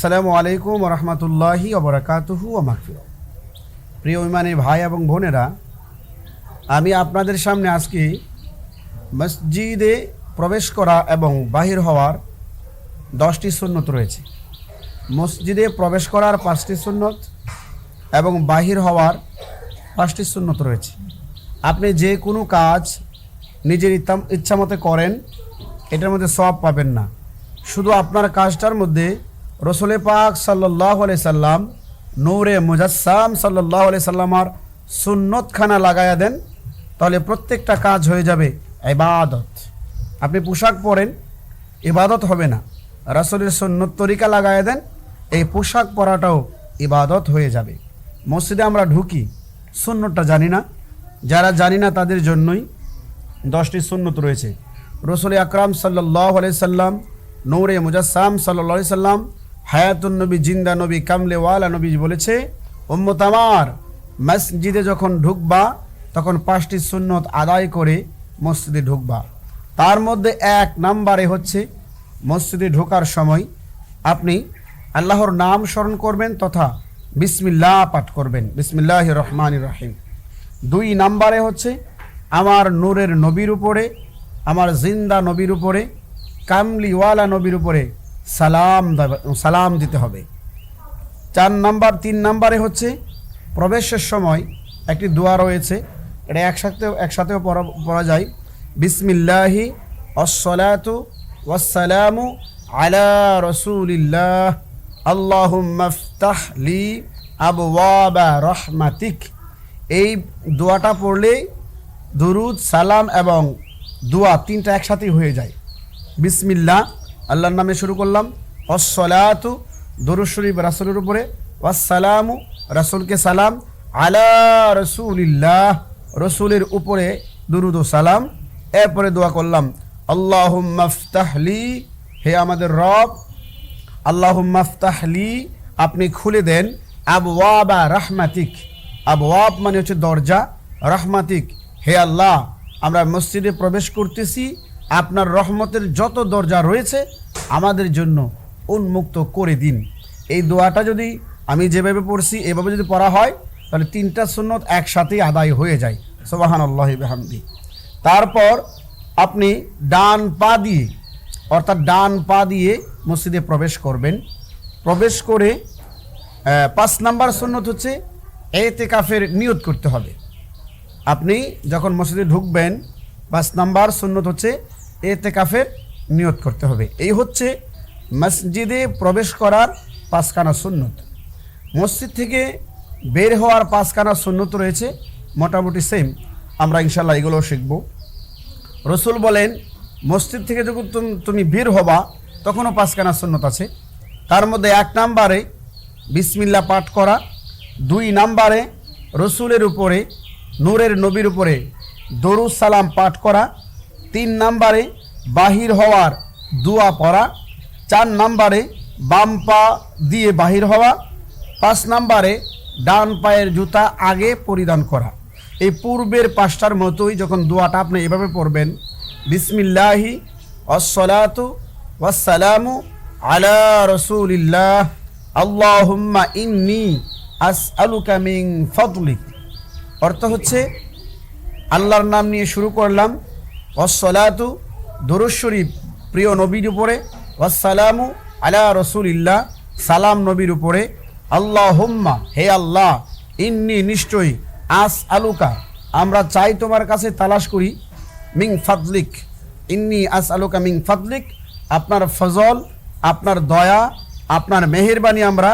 আসসালামু আলাইকুম রহমতুল্লাহি ওবরাকাতুহু মাহফির প্রিয় ইমানের ভাই এবং বোনেরা, আমি আপনাদের সামনে আজকে মসজিদে প্রবেশ করা এবং বাহির হওয়ার দশটি সুন্নত রয়েছে। মসজিদে প্রবেশ করার পাঁচটি সুন্নত এবং বাহির হওয়ার পাঁচটি সুন্নত রয়েছে। আপনি যে কোনো কাজ নিজের ইচ্ছা- ইচ্ছামতে করেন, এটার মধ্যে সব পাবেন না। শুধু আপনার কাজটার মধ্যে রসুলে পাক সাল্লাহ সাল্লাম নূরে মুজাসসাম সাল্লাহ সাল্লামার সুন্নতখানা লাগাইয়া দেন, তাহলে প্রত্যেকটা কাজ হয়ে যাবে ইবাদত। আপনি পোশাক পরেন, ইবাদত হবে না। রাসুলের সুন্নত তরিকা লাগাইয়া দেন, এই পোশাক পরাটাও ইবাদত হয়ে যাবে। মসজিদে আমরা ঢুকি, সুন্নতটা জানি না। যারা জানি না তাদের জন্যই দশটি সুন্নত রয়েছে। রসুল আকরাম সাল্লাহ সাল্লাম, নৌরে মুজাসসাম সাল্লাহ সাল্লাম হায়াতুন নবী, জিন্দা নবী, কামলে ওয়ালা নবী বলেছে আমার, মসজিদে যখন ঢুকবা, তখন পাঁচটি সুন্নত আদায় করে মসজিদে ঢুকবা। তার মধ্যে এক নাম্বারে হচ্ছে, মসজিদে ঢোকার সময় আপনি আল্লাহর নাম স্মরণ করবেন তথা বিসমিল্লাহ পাঠ করবেন। বিসমিল্লাহ রহমান রাহিম। দুই নাম্বারে হচ্ছে, আমার নূরের নবীর উপরে, আমার জিন্দা নবীর উপরে কামলিওয়ালা নবীর উপরে সালাম সালাম দিতে হবে। চার নাম্বার, তিন নাম্বারে হচ্ছে প্রবেশের সময় একটি দোয়া রয়েছে। এটা একসাথে একসাথেও পড়া যায়। বিসমিল্লাহি অসলাতু ওয়াসালামু আলা রসুলিল্লাহ। আল্লাহ মফতাহ লি আবওয়াবা রহমাতিক। এই দোয়াটা পড়লে দুরুদ, সালাম এবং দোয়া তিনটা একসাথেই হয়ে যায়। বিসমিল্লাহ আল্লাহর নামে শুরু করলাম। অসলাতু দরুদ শরীফ রাসুলের উপরে। ওয়াসালামু রাসুলকে সালাম। আলা রসুলিল্লাহ, রসুলের উপরে দুরুদ সালাম। এরপরে দোয়া করলাম আল্লাহ মফতাহলি হে আমাদের রব আল্লাহ মাফতাহলি আপনি খুলে দেন। আবওয়াবা রাহমাতিক, আবওয়াব মানে হচ্ছে দরজা, রাহমাতিক, হে আল্লাহ, আমরা মসজিদে প্রবেশ করতেছি আপনার রহমতের যত দরজা রয়েছে, আমাদের জন্য উন্মুক্ত করে দিন। এই দোয়াটা যদি আমি যেভাবে পড়ছি, এভাবে যদি পড়া হয়, তাহলে তিনটা সুন্নত একসাথেই আদায় হয়ে যায়। সোবাহান আল্লাহ বেহামদি। তারপর আপনি ডান পা দিয়ে, অর্থাৎ ডান পা দিয়ে মসজিদে প্রবেশ করবেন। প্রবেশ করে পাঁচ নাম্বার সুন্নত হচ্ছে এতে কাফের নিয়ত করতে হবে। আপনি যখন মসজিদে ঢুকবেন, পাঁচ নাম্বার সুন্নত হচ্ছে এতে কাফের নিয়ত করতে হবে। এই হচ্ছে মসজিদে প্রবেশ করার পাঁচখানা সুন্নত। মসজিদ থেকে বের হওয়ার পাঁচখানা সুন্নত রয়েছে, মোটামুটি সেম আমরা ইনশাল্লাহ এগুলো শিখব। রসুল বলেন, মসজিদ থেকে যখন তুমি বের হবা, তখনও পাঁচখানা সুন্নত আছে। তার মধ্যে এক নাম্বারে বিসমিল্লা পাঠ করা, দুই নাম্বারে রসুলের উপরে, নূরের নবীর উপরে দরুদ সালাম পাঠ করা তিন নাম্বারে বাহির হওয়ার দোয়া পড়া, চার নাম্বারে বাম পা দিয়ে বাহির হওয়া, পাঁচ নাম্বারে ডান পায়ের জুতা আগে পরিধান করা। এই পূর্বের পাঁচটার মতোই যখন দোয়াটা আপনি এভাবে পড়বেন, বিসমিল্লাহি অসলাতু ওয়াসালামু আলা রসুলিল্লাহ, আল্লাহুম্মা ইন্নি আস আলুকা মিং ফদলিক। অর্থ হচ্ছে, আল্লাহর নাম নিয়ে শুরু করলাম অসলাতু দরুদ শরীফ, প্রিয় নবীর উপরে। ওয়াসালামু আলা রসুলিল্লাহ, সালাম নবীর উপরে। আল্লাহ হুম্মা হে আল্লাহ, ইন্নি নিশ্চয়ই আস আলুকা আমরা চাই তোমার কাছে তালাশ করি। মিং ফাদলিক, ইন্নি আস আলুকা মিং ফাদলিক, আপনার ফজল, আপনার দয়া, আপনার মেহেরবানি আমরা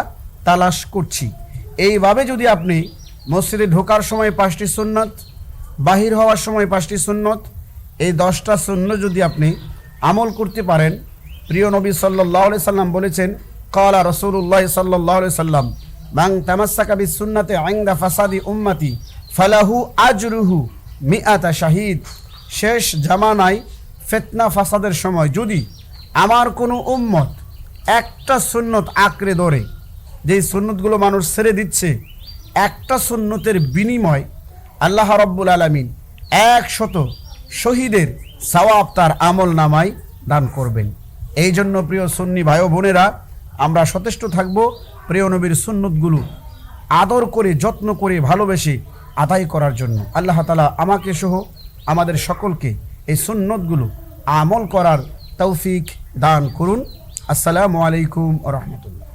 তালাশ করছি। এইভাবে যদি আপনি মসজিদে ঢোকার সময় পাঁচটি সুন্নত, বাহির হওয়ার সময় পাঁচটি সুন্নত এই দশটা শূন্য যদি আপনি আমল করতে পারেন, প্রিয় নবী সাল্লাহ সাল্লাম বলেছেন, কলা রসুল্লাহ সাল্লাহ সাল্লাম মাং তামাসাকা বি সুন্নাতে আইন্দা ফাসাদি উম্মাতি, ফালাহু আজরুহু মিআতা শাহিদ। শেষ জামানায় ফেতনা ফাসাদের সময় যদি আমার কোনো উম্মত একটা সুন্নত আঁকড়ে ধরে, যেই সুন্নতগুলো মানুষ ছেড়ে দিচ্ছে, একটা সুন্নতের বিনিময় আল্লাহ রব্বুল আলমিন একশত শহীদের সওয়াব তার আমল নামায় দান করবেন। এই জন্য প্রিয় সুন্নি ভাই বোনেরা, আমরা সচেষ্ট থাকব প্রিয় নবীর সুন্নতগুলো আদর করে, যত্ন করে, ভালোবেসে আদায় করার জন্য। আল্লাহ তালা আমাকে সহ আমাদের সকলকে এই সুন্নতগুলো আমল করার তৌফিক দান করুন। আসসালামু আলাইকুম রহমতুল্লাহ।